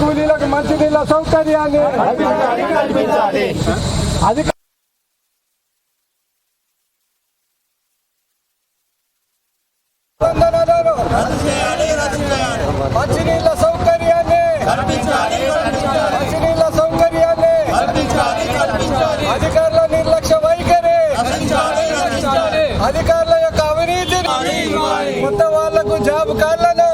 కూలీలకు మంచినీళ్ళ సౌకర్యాన్ని వందనాలు. మంచినీళ్ళ సౌకర్యాన్ని మంచినీళ్ళ సౌకర్యాన్ని అధికారుల నిర్లక్ష్య వైఖరి అధికారుల యొక్క అవినీతిని కొత్త వాళ్ళకు జాబ్ కార్డులను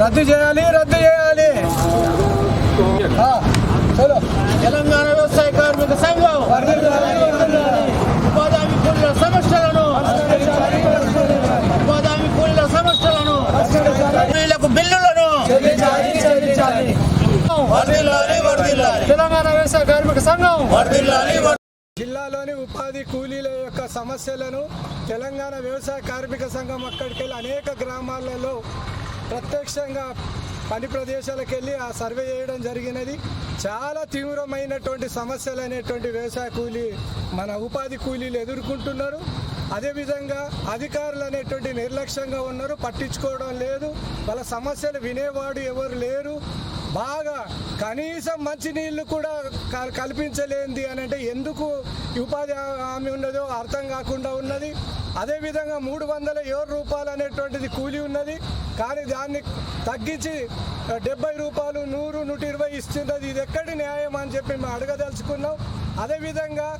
రద్దు చేయాలి రద్దు చేయాలి చలో తెలంగాణ వ్యవసాయ కార్మిక సంఘం. ఉపాధి కూలీల సమస్యలను ఉపాధి కూలీల సమస్యలను కూలీలకు బిల్లులను. తెలంగాణ వ్యవసాయ కార్మిక సంఘం. జిల్లాలోని ఉపాధి కూలీల యొక్క సమస్యలను తెలంగాణ వ్యవసాయ కార్మిక సంఘం అక్కడికి వెళ్ళి అనేక గ్రామాలలో ప్రత్యక్షంగా పని ప్రదేశాలకు వెళ్ళి ఆ సర్వే చేయడం జరిగినది. చాలా తీవ్రమైనటువంటి సమస్యలు అనేటువంటి వ్యవసాయ కూలీ మన ఉపాధి కూలీలు ఎదుర్కొంటున్నారు. అదేవిధంగా అధికారులు అనేటువంటి నిర్లక్ష్యంగా ఉన్నారు. పట్టించుకోవడం లేదు. వాళ్ళ సమస్యలు వినేవాడు ఎవరు లేరు. బాగా కనీసం మంచినీళ్ళు కూడా క- కల్పించలేంది అని అంటే ఎందుకు ఉపాధి హామీ ఉన్నదో అర్థం కాకుండా ఉన్నది. అదేవిధంగా మూడు వందల ఏడు రూపాయలు అనేటువంటిది కూలి ఉన్నది. కానీ దాన్ని తగ్గించి డెబ్బై రూపాయలు నూరు నూట ఇరవై ఇస్తున్నది. ఇది ఎక్కడి న్యాయం అని చెప్పి మేము అడగదలుచుకున్నాం. అదేవిధంగా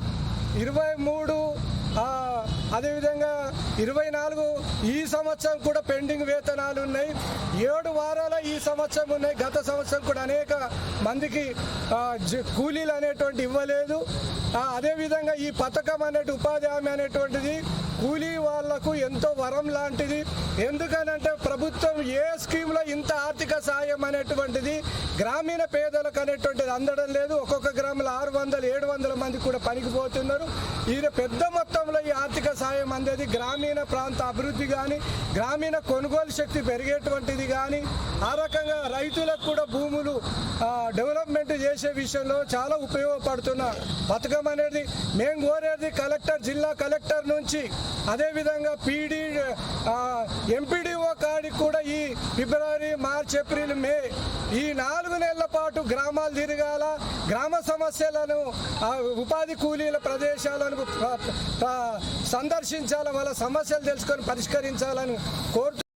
ఇరవై మూడు అదేవిధంగా ఇరవై నాలుగు ఈ సంవత్సరం కూడా పెండింగ్ వేతనాలు ఉన్నాయి. ఏడు వారాల ఈ సంవత్సరం ఉన్నాయి. గత సంవత్సరం కూడా అనేక మందికి కూలీలు అనేటువంటి ఇవ్వలేదు. అదేవిధంగా ఈ పథకం అనేటి ఉపాధి హామీ అనేటువంటిది కూలీ వాళ్ళకు ఎంతో వరం లాంటిది. ఎందుకనంటే ప్రభుత్వం ఏ స్కీమ్లో ఇంత ఆర్థిక సాయం అనేటువంటిది గ్రామీణ పేదలకు అనేటువంటిది అందడం లేదు. ఒక్కొక్క గ్రామంలో ఆరు వందలు ఏడు వందల మంది కూడా పనికి పోతున్నారు. ఈయన పెద్ద మొత్తంలో ఈ ఆర్థిక సాయం అందేది గ్రామీణ ప్రాంత అభివృద్ధి కానీ గ్రామీణ కొనుగోలు శక్తి పెరిగేటువంటిది కానీ ఆ రకంగా రైతులకు కూడా భూములు డెవలప్మెంట్ చేసే విషయంలో చాలా ఉపయోగపడుతున్న పథకం అనేది. మేము కోరేది కలెక్టర్ జిల్లా కలెక్టర్ నుంచి అదేవిధంగా పీడీ ఎంపీడీఓ కాడికి కూడా ఈ ఫిబ్రవరి మార్చ్ ఏప్రిల్ మే ఈ నాలుగు నెలల పాటు గ్రామాలు తిరగాల. గ్రామ సమస్యలను ఉపాధి కూలీల ప్రదేశాలను సందర్శించాల వాళ్ళ సమస్యలు తెలుసుకొని పరిష్కరించాలని కోరుతూ